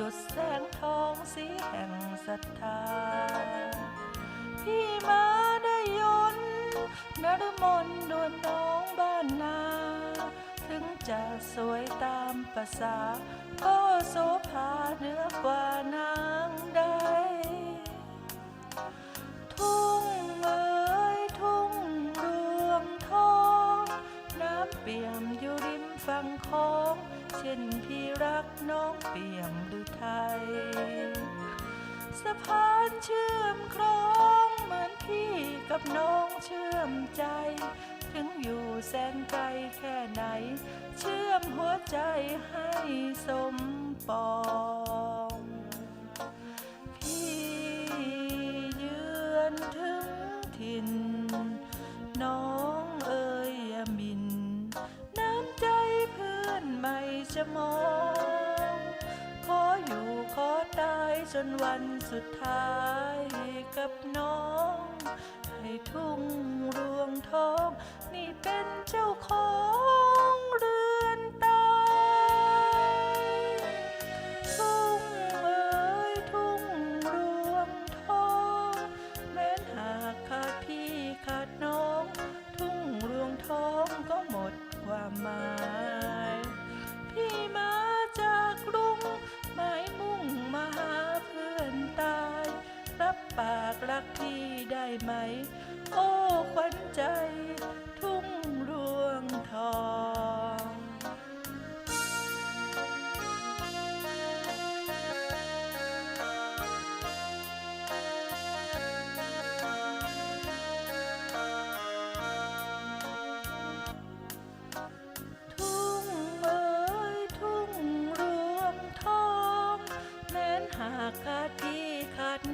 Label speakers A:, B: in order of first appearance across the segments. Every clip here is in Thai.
A: ดแสงทองสีแห่งศรัทธา พี่มาได้ยนนรมนดวนน้องบ้านนา ถึงจะสวยตามภาษา ก็โสภาเหนือกว่านางใดทุ่งเอ๋ยทุ่งรวงทอง น้ำเปี่ยมอยู่ริมฝั่งคอง เช่นพี่รักน้องเปี่ยมหรือไทย สะพานเชื่อมครองเหมือนพี่กับน้องเชื่อมใจ ถึงอยู่แสนไกลแค่ไหน เชื่อมหัวใจให้สมปอง จะมอง ขออยู่ขอตายจนวันสุดท้ายกับน้อง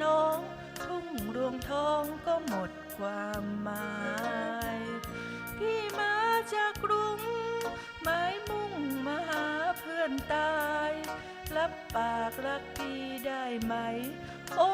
A: น้อง ทุ่งรวงทองก็หมดความหมาย พี่มาจากกรุงหมายมุ่งมาหาเพื่อนตาย รับปากรักพี่ได้ไหม โอ้